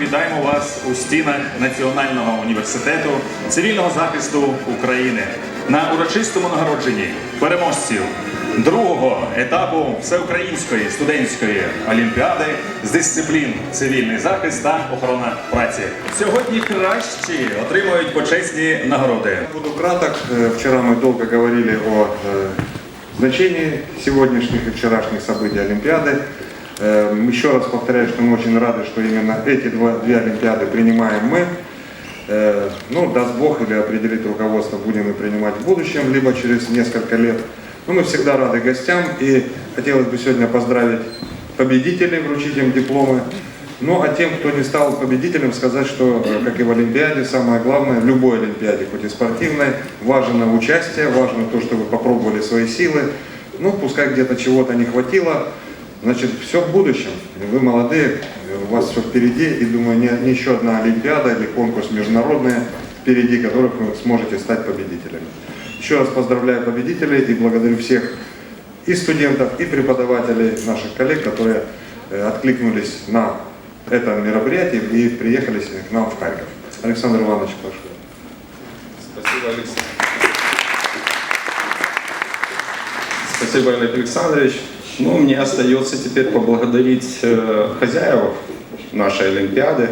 вітаємо вас у стінах Національного університету цивільного захисту України на урочистому нагородженні переможців другого етапу всеукраїнської студентської олімпіади з дисциплін цивільний захист та охорона праці. Сьогодні кращі отримують почесні нагороди. Буду краток. Э, Вчера мы долго говорили о э, значении сегодняшних и вчерашних событий Олимпиады. Э, Еще раз повторяю, что мы очень рады, что именно эти два, две Олимпиады принимаем мы. Э, Ну, даст Бог или определит руководство, будем и принимать в будущем, либо через несколько лет. Но мы всегда рады гостям и хотелось бы сегодня поздравить победителей, вручить им дипломы. Ну а тем, кто не стал победителем, сказать, что, э, как и в Олимпиаде, самое главное, в любой Олимпиаде, хоть и спортивной, важно участие, важно то, что вы попробовали свои силы. Ну, пускай где-то чего-то не хватило, значит, все в будущем. Вы молодые, у вас все впереди, и думаю, не, не еще одна Олимпиада или конкурс международный впереди, которых вы сможете стать победителями. Еще раз поздравляю победителей и благодарю всех и студентов, и преподавателей, наших коллег, которые э, откликнулись на это мероприятие и приехали к нам в Харьков. Александр Иванович, прошу. Спасибо, Алексей. Спасибо, Олег Александрович. Ну, мне остается теперь поблагодарить э, хозяев нашей Олимпиады.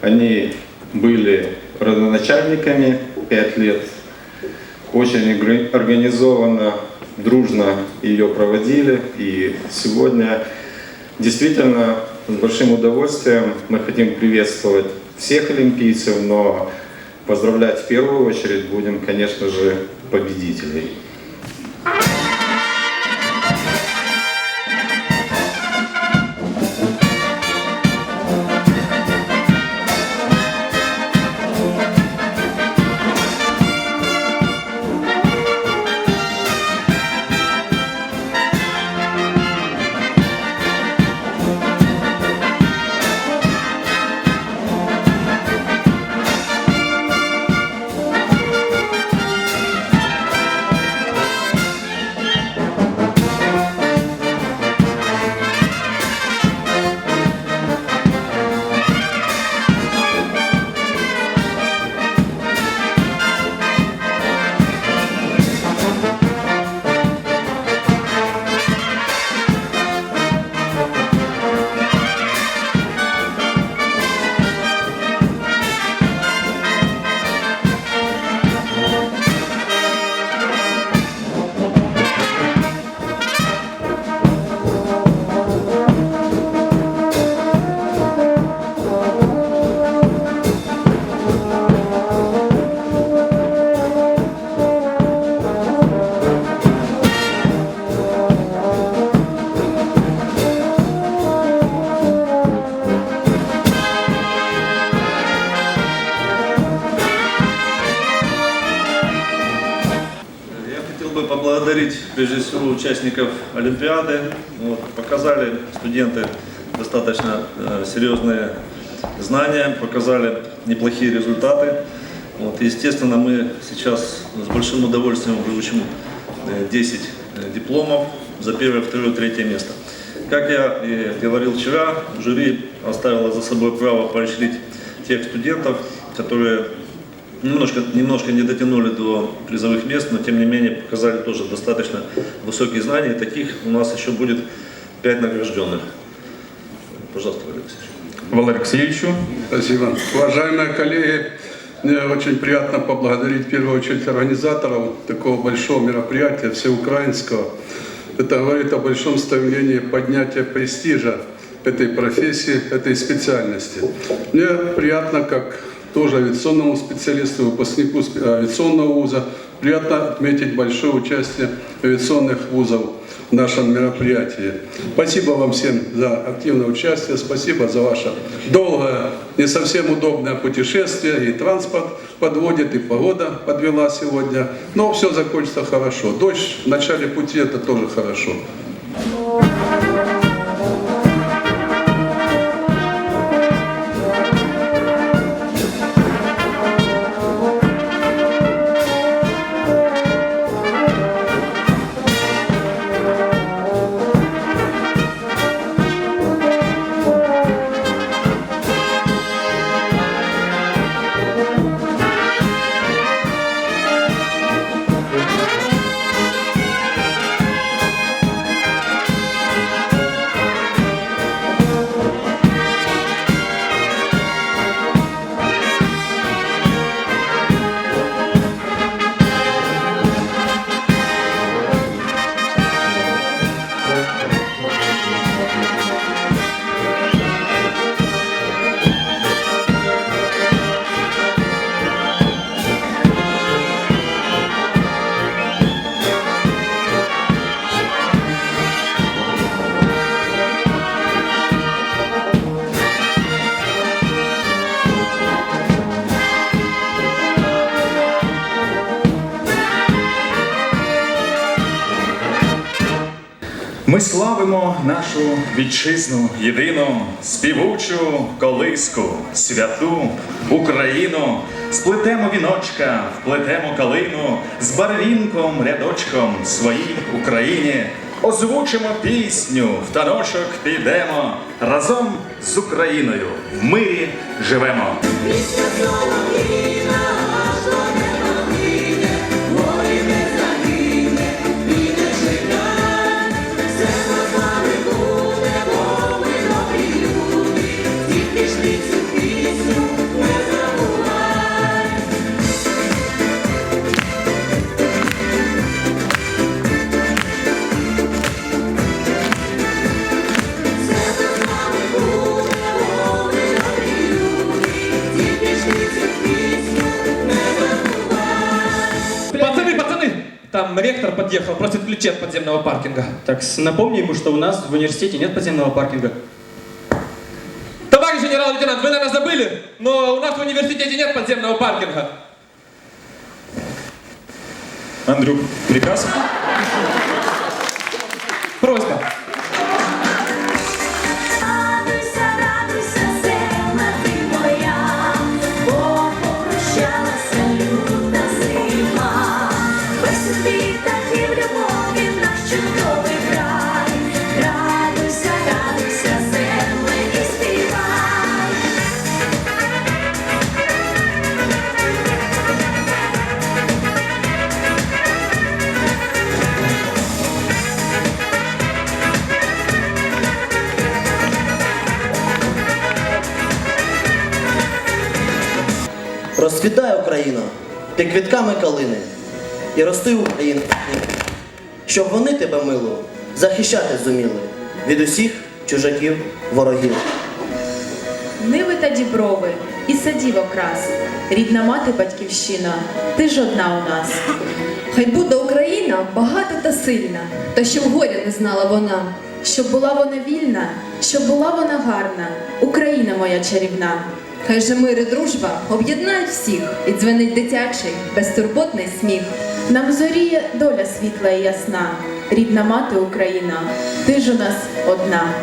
Они были родоначальниками пять лет. Очень организованно, дружно ее проводили. И сегодня действительно с большим удовольствием мы хотим приветствовать всех олимпийцев, но поздравлять в первую очередь будем, конечно же, победителей. Поблагодарить прежде всего участников Олимпиады. Вот, показали студенты достаточно э, серьезные знания, показали неплохие результаты. Вот, естественно, мы сейчас с большим удовольствием вручим э, 10 дипломов за первое, второе, третье место. Как я и говорил вчера, жюри оставило за собой право поощрить тех студентов, которые немножко, немножко не дотянули до призовых мест, но тем не менее показали тоже достаточно высокие знания. И таких у нас еще будет пять награжденных. Пожалуйста, Валерий Алексеевич. Валерію Олексійовичу. Спасибо. Уважаемые коллеги, мне очень приятно поблагодарить в первую очередь организаторов такого большого мероприятия, всеукраинского. Это говорит о большом стремлении поднятия престижа этой профессии, этой специальности. Мне приятно, как тоже авиационному специалисту, выпускнику сп- авиационного вуза, приятно отметить большое участие авиационных вузов в нашем мероприятии. Спасибо вам всем за активное участие, спасибо за ваше долгое, не совсем удобное путешествие, и транспорт подводит, и погода подвела сегодня, но все закончится хорошо. Дождь в начале пути это тоже хорошо. Ми славимо нашу вітчизну, єдину, співучу колиску, святу Україну. Сплетемо віночка, вплетемо калину з барвінком, рядочком своїй Україні. Озвучимо пісню, в таночок підемо. Разом з Україною в мирі живемо. Пісня Там ректор подъехал, просит ключи от подземного паркинга. Так напомни ему, что у нас в университете нет подземного паркинга. Товарищ генерал-лейтенант, вы, наверное, забыли, но у нас в университете нет подземного паркинга. Андрюк, приказ? Просьба. Розквітай Україна, ти квітками калини, і рости Україна, щоб вони тебе мило захищати зуміли від усіх чужаків ворогів. Ниви та діброви, і садів окрас, рідна мати батьківщина, ти ж одна у нас. Хай буде Україна багата та сильна, та щоб горя не знала вона. Щоб була вона вільна, щоб була вона гарна, Україна моя чарівна. Хай же мир і дружба об'єднають всіх, і дзвенить дитячий, безтурботний сміх. Нам зоріє доля світла і ясна, рідна мати Україна, ти ж у нас одна.